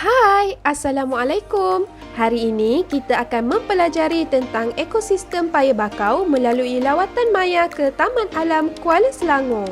Hai, Assalamualaikum. Hari ini kita akan mempelajari tentang ekosistem paya bakau melalui lawatan maya ke Taman Alam Kuala Selangor.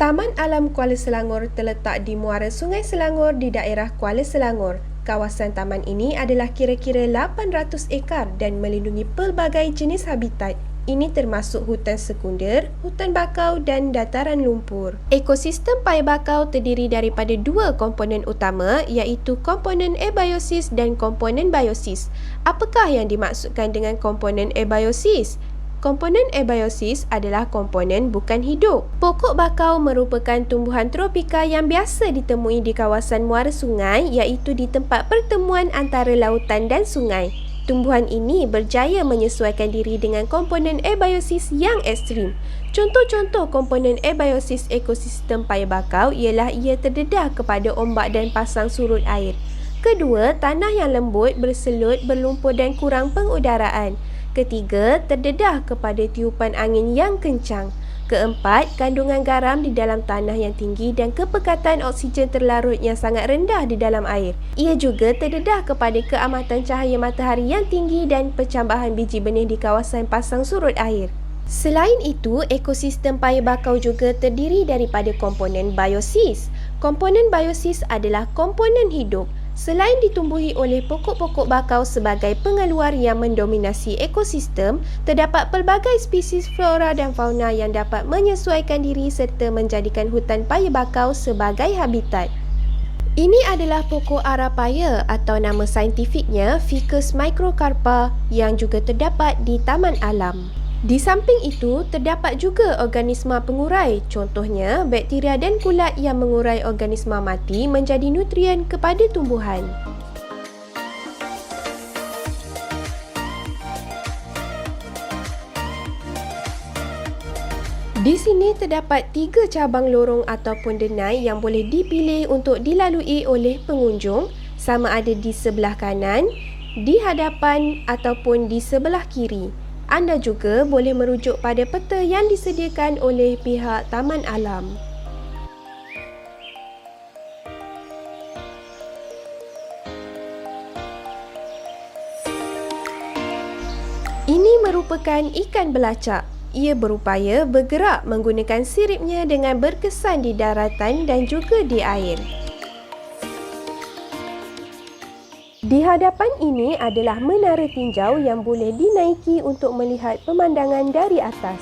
Taman Alam Kuala Selangor terletak di muara Sungai Selangor di daerah Kuala Selangor. Kawasan taman ini adalah kira-kira 800 ekar dan melindungi pelbagai jenis habitat ini termasuk hutan sekunder, hutan bakau dan dataran lumpur. Ekosistem paya bakau terdiri daripada dua komponen utama iaitu komponen abiosis dan komponen biosis. Apakah yang dimaksudkan dengan komponen abiosis? Komponen abiosis adalah komponen bukan hidup. Pokok bakau merupakan tumbuhan tropika yang biasa ditemui di kawasan muara sungai iaitu di tempat pertemuan antara lautan dan sungai. Tumbuhan ini berjaya menyesuaikan diri dengan komponen abiosis yang ekstrim. Contoh-contoh komponen abiosis ekosistem paya bakau ialah ia terdedah kepada ombak dan pasang surut air. Kedua, tanah yang lembut, berselut, berlumpur dan kurang pengudaraan. Ketiga, terdedah kepada tiupan angin yang kencang. Keempat, kandungan garam di dalam tanah yang tinggi dan kepekatan oksigen terlarut yang sangat rendah di dalam air. Ia juga terdedah kepada keamatan cahaya matahari yang tinggi dan pencambahan biji benih di kawasan pasang surut air. Selain itu, ekosistem paya bakau juga terdiri daripada komponen biosis. Komponen biosis adalah komponen hidup Selain ditumbuhi oleh pokok-pokok bakau sebagai pengeluar yang mendominasi ekosistem, terdapat pelbagai spesies flora dan fauna yang dapat menyesuaikan diri serta menjadikan hutan paya bakau sebagai habitat. Ini adalah pokok arapaya atau nama saintifiknya Ficus microcarpa yang juga terdapat di Taman Alam. Di samping itu, terdapat juga organisma pengurai, contohnya bakteria dan kulat yang mengurai organisma mati menjadi nutrien kepada tumbuhan. Di sini terdapat tiga cabang lorong ataupun denai yang boleh dipilih untuk dilalui oleh pengunjung sama ada di sebelah kanan, di hadapan ataupun di sebelah kiri. Anda juga boleh merujuk pada peta yang disediakan oleh pihak Taman Alam. Ini merupakan ikan belacak. Ia berupaya bergerak menggunakan siripnya dengan berkesan di daratan dan juga di air. Di hadapan ini adalah menara tinjau yang boleh dinaiki untuk melihat pemandangan dari atas.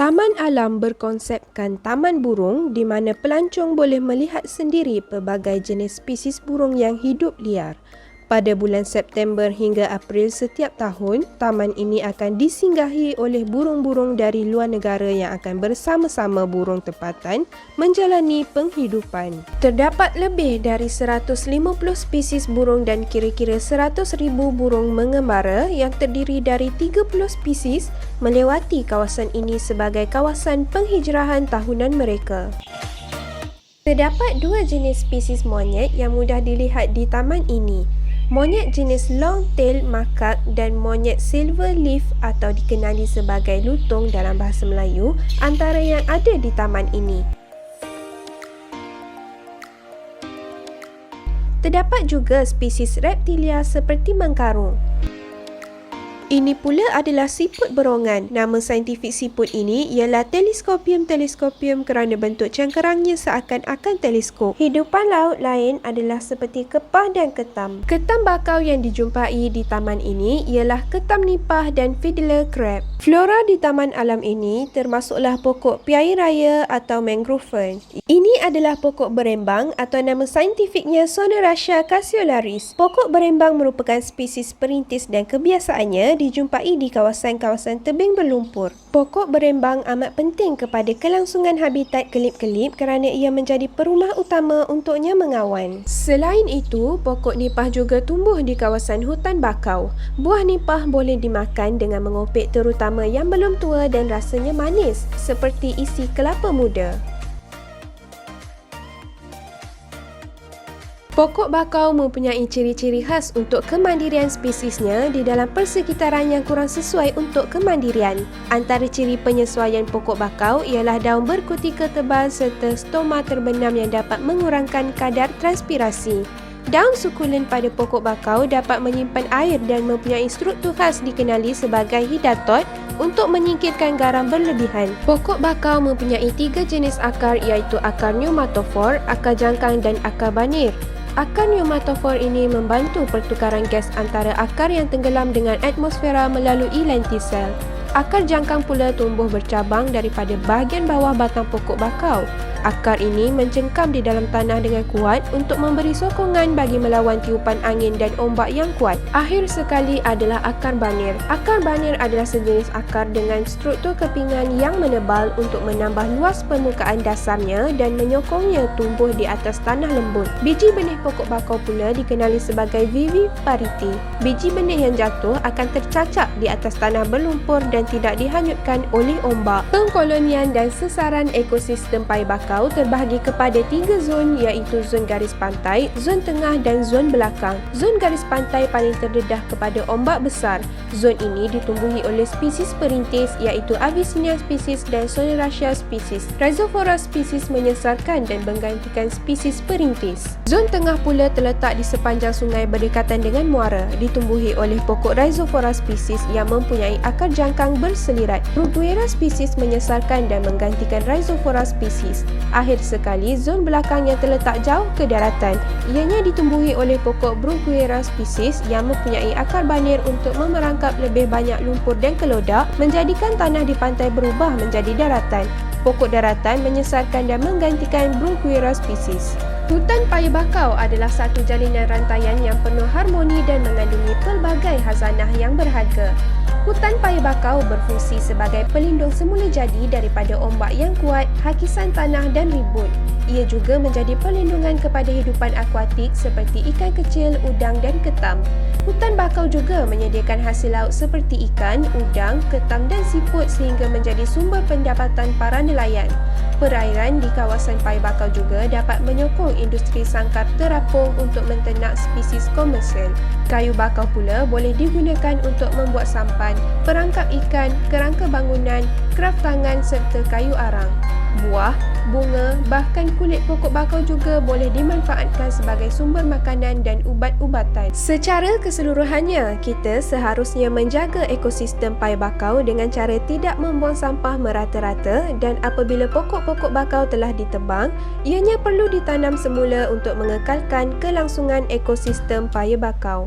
Taman alam berkonsepkan taman burung di mana pelancong boleh melihat sendiri pelbagai jenis spesies burung yang hidup liar. Pada bulan September hingga April setiap tahun, taman ini akan disinggahi oleh burung-burung dari luar negara yang akan bersama-sama burung tempatan menjalani penghidupan. Terdapat lebih dari 150 spesies burung dan kira-kira 100,000 burung mengembara yang terdiri dari 30 spesies melewati kawasan ini sebagai kawasan penghijrahan tahunan mereka. Terdapat dua jenis spesies monyet yang mudah dilihat di taman ini. Monyet jenis long-tail makak dan monyet silver leaf atau dikenali sebagai lutung dalam bahasa Melayu antara yang ada di taman ini. Terdapat juga spesies reptilia seperti mengkarung. Ini pula adalah siput berongan. Nama saintifik siput ini ialah Telescopium telescopium kerana bentuk cengkerangnya seakan-akan teleskop. Hidupan laut lain adalah seperti kepah dan ketam. Ketam bakau yang dijumpai di taman ini ialah ketam nipah dan fiddler crab. Flora di taman alam ini termasuklah pokok piai raya atau mangrove fern. Ini adalah pokok berembang atau nama saintifiknya Sonoracia cassiolaris. Pokok berembang merupakan spesies perintis dan kebiasaannya dijumpai di kawasan-kawasan tebing berlumpur. Pokok berembang amat penting kepada kelangsungan habitat kelip-kelip kerana ia menjadi perumah utama untuknya mengawan. Selain itu, pokok nipah juga tumbuh di kawasan hutan bakau. Buah nipah boleh dimakan dengan mengopek terutama yang belum tua dan rasanya manis seperti isi kelapa muda. Pokok bakau mempunyai ciri-ciri khas untuk kemandirian spesiesnya di dalam persekitaran yang kurang sesuai untuk kemandirian. Antara ciri penyesuaian pokok bakau ialah daun berkutika tebal serta stoma terbenam yang dapat mengurangkan kadar transpirasi. Daun sukulen pada pokok bakau dapat menyimpan air dan mempunyai struktur khas dikenali sebagai hidatot untuk menyingkirkan garam berlebihan. Pokok bakau mempunyai tiga jenis akar iaitu akar pneumatofor, akar jangkang dan akar banir. Akar pneumatofor ini membantu pertukaran gas antara akar yang tenggelam dengan atmosfera melalui lentisel. Akar jangkang pula tumbuh bercabang daripada bahagian bawah batang pokok bakau. Akar ini mencengkam di dalam tanah dengan kuat untuk memberi sokongan bagi melawan tiupan angin dan ombak yang kuat. Akhir sekali adalah akar banir. Akar banir adalah sejenis akar dengan struktur kepingan yang menebal untuk menambah luas permukaan dasarnya dan menyokongnya tumbuh di atas tanah lembut. Biji benih pokok bakau pula dikenali sebagai viviparity. Biji benih yang jatuh akan tercacak di atas tanah berlumpur dan tidak dihanyutkan oleh ombak. Pengkolonian dan sesaran ekosistem pai bakau Bakau terbahagi kepada tiga zon iaitu zon garis pantai, zon tengah dan zon belakang. Zon garis pantai paling terdedah kepada ombak besar. Zon ini ditumbuhi oleh spesies perintis iaitu Avicennia spesies dan Soleraceae spesies. Rhizophoras spesies menyesarkan dan menggantikan spesies perintis. Zon tengah pula terletak di sepanjang sungai berdekatan dengan muara, ditumbuhi oleh pokok Rhizophoras spesies yang mempunyai akar jangkang berselirat. Bruguera spesies menyesarkan dan menggantikan Rhizophoras spesies. Akhir sekali, zon belakang yang terletak jauh ke daratan. Ianya ditumbuhi oleh pokok Bruguera species yang mempunyai akar banir untuk memerangkap lebih banyak lumpur dan kelodak menjadikan tanah di pantai berubah menjadi daratan. Pokok daratan menyesarkan dan menggantikan Bruguera species. Hutan paya bakau adalah satu jalinan rantaian yang penuh harmoni dan mengandungi pelbagai hazanah yang berharga. Hutan paya bakau berfungsi sebagai pelindung semula jadi daripada ombak yang kuat, hakisan tanah dan ribut. Ia juga menjadi perlindungan kepada hidupan akuatik seperti ikan kecil, udang dan ketam. Hutan bakau juga menyediakan hasil laut seperti ikan, udang, ketam dan siput sehingga menjadi sumber pendapatan para nelayan. Perairan di kawasan paya bakau juga dapat menyokong industri sangkar terapung untuk menternak spesies komersial. Kayu bakau pula boleh digunakan untuk membuat sampan, perangkap ikan, kerangka bangunan, kraft tangan serta kayu arang. Buah, bunga, bahkan kulit pokok bakau juga boleh dimanfaatkan sebagai sumber makanan dan ubat-ubatan. Secara keseluruhannya, kita seharusnya menjaga ekosistem pai bakau dengan cara tidak membuang sampah merata-rata dan apabila pokok-pokok bakau telah ditebang, ianya perlu ditanam semula untuk mengekalkan kelangsungan ekosistem paya bakau.